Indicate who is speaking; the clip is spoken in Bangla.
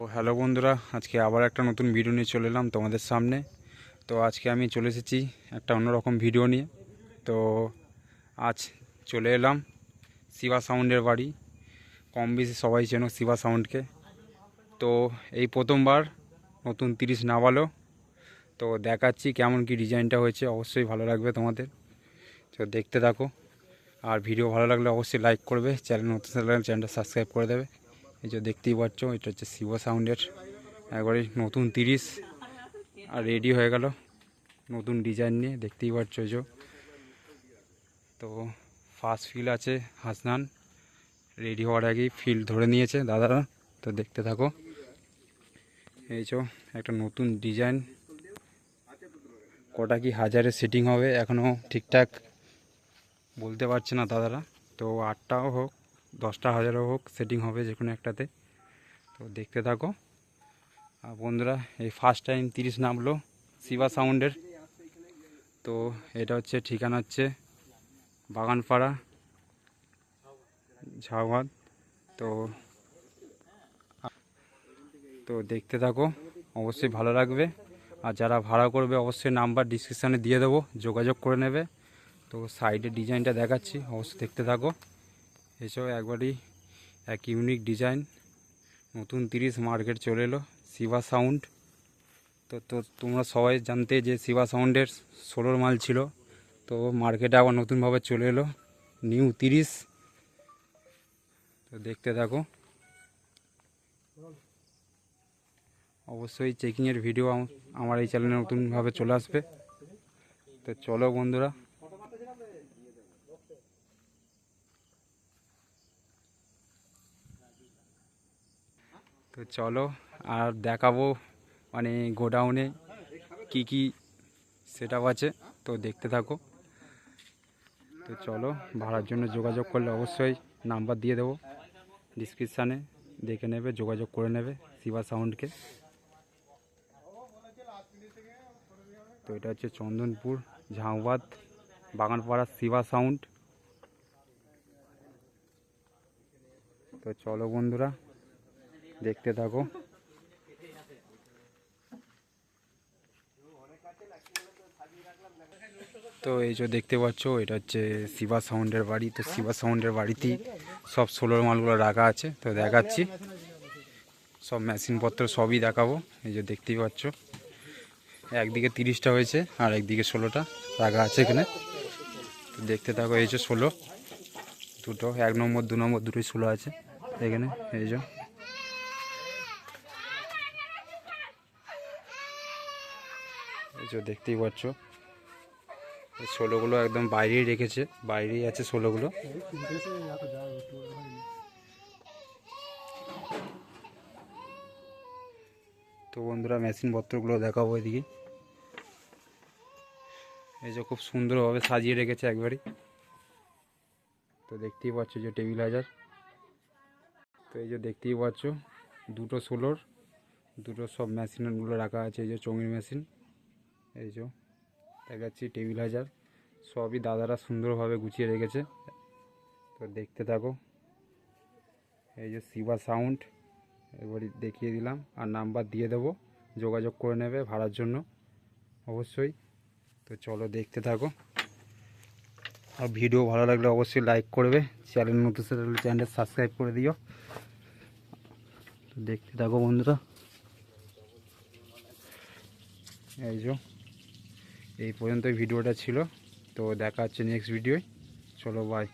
Speaker 1: তো হ্যালো বন্ধুরা, আজকে আবার একটা নতুন ভিডিও নিয়ে চলে এলাম তোমাদের সামনে। তো আজকে আমি চলে এসেছি একটা অন্যরকম ভিডিও নিয়ে। তো আজ চলে এলাম শিবা সাউন্ডের বাড়ি। কম বেশি সবাই চেনো শিবা সাউন্ডকে। তো এই প্রথমবার নতুন তিরিশ নামালো তো দেখাচ্ছি কেমন কি ডিজাইনটা হয়েছে, অবশ্যই ভালো লাগবে তোমাদের। তো দেখতে থাকো। আর ভিডিও ভালো লাগলে অবশ্যই লাইক করবে। চ্যানেল নতুন থাকলে চ্যানেলটা সাবস্ক্রাইব করে দেবে। এই যে দেখতেই পাচ্ছ, এটা হচ্ছে শিব সাউন্ডের একবারে নতুন তিরিশ, আর রেডি হয়ে গেল। নতুন ডিজাইন নিয়ে, দেখতেই পাচ্ছ এই তো ফার্স্ট ফিল আছে হাসনান। রেডি হওয়ার আগেই ফিল ধরে নিয়েছে দাদারা, তো দেখতে থাকো। এই যে একটা নতুন ডিজাইন কটা কি হাজারে সেটিং হবে এখনও ঠিকঠাক বলতে পারছে না দাদারা। তো আটটাও হোক দশটা হাজারও হোক সেটিং হবে যে কোনো একটাতে। তো দেখতে থাকো। আর বন্ধুরা, এই ফার্স্ট টাইম তিরিশ নামলো শিবা সাউন্ডের তো এটা হচ্ছে ঠিকানা হচ্ছে বাগানপাড়া ঝাউহাট তো তো দেখতে থাকো, অবশ্যই ভালো লাগবে। আর যারা ভাড়া করবে, অবশ্যই নাম্বার ডিসক্রিপশানে দিয়ে দেবো, যোগাযোগ করে নেবে। তো সাইডে ডিজাইনটা দেখাচ্ছি, অবশ্যই দেখতে থাকো। এসব একবারই এক ইউনিক ডিজাইন নতুন তিরিশ মার্কেট চলে এলো শিবা সাউন্ড তো তো তোমরা সবাই জানতে যে শিবা সাউন্ডের ষোলোর মাল ছিল, তো মার্কেটে আবার নতুনভাবে চলে এলো নিউ তিরিশ। তো দেখতে থাকো। অবশ্যই চেকিংয়ের ভিডিও আম- আমার এই চ্যানেলে নতুনভাবে চলে আসবে। তো চলো বন্ধুরা তো চলো আর দেখাবো মানে গোডাউনে কি কি সেট আছে। তো দেখতে থাকো। তো চলো, ভাড়ার জন্য যোগাযোগ করলে অবশ্যই নাম্বার দিয়ে দেবো। ডিসক্রিপশানে দেখে নেবে, যোগাযোগ করে নেবে শিবা সাউন্ডকে তো এটা হচ্ছে চন্দনপুর, ঝাউবাদ, বাগানপাড়া শিবা সাউন্ড তো চলো বন্ধুরা দেখতে থাকো। তো এই যে দেখতে পাচ্ছ, এটা হচ্ছে শিবা সাউন্ডের বাড়ি। তো শিবা সাউন্ডের বাড়িতেই সব সোলোর মালগুলো রাখা আছে, তো দেখাচ্ছি। সব মেশিনপত্র সবই দেখাবো, এই যে দেখতেই পাচ্ছ। একদিকে তিরিশটা হয়েছে, আর একদিকে ষোলোটা রাখা আছে এখানে। তো দেখতে থাকো, এই যে ষোলো। দুটো, এক নম্বর, দু নম্বর, দুটোই ষোলো আছে এখানে, এই যে। এই যে দেখতেই পাচ্ছ। ষোলোগুলো একদম বাইরেই রেখেছে, বাইরেই আছে ষোলোগুলো। তো বন্ধুরা, মেশিন পত্রগুলো দেখাবো এদিকে। এই যে খুব সুন্দরভাবে সাজিয়ে রেখেছে একবারই। তো দেখতেই পাচ্ছ যে টেবিল হাজার। তো এই যে দেখতেই পাচ্ছ, দুটো ষোলোর, দুটো সব মেশিনগুলো রাখা আছে, এই যে চঙির মেশিন। এই যে দেখাচ্ছি টেবিল হাজার। সবই দাদারা সুন্দরভাবে গুছিয়ে রেখেছে। তো দেখতে থাকো। এই যে শিবা সাউন্ড এবারে দেখিয়ে দিলাম। আর নাম্বার দিয়ে দেবো। যোগাযোগ করে নেবে ভাড়ার জন্য। অবশ্যই। তো চলো দেখতে থাকো। আর ভিডিও ভালো লাগলে অবশ্যই লাইক করবে। চ্যানেল নতুন চ্যানেল সাবস্ক্রাইব করে দিও। তো দেখতে থাকো বন্ধুরা। এই যে এই পর্যন্তই ভিডিওটা ছিল। তো দেখা হচ্ছে নেক্সট ভিডিওয় চলো বাই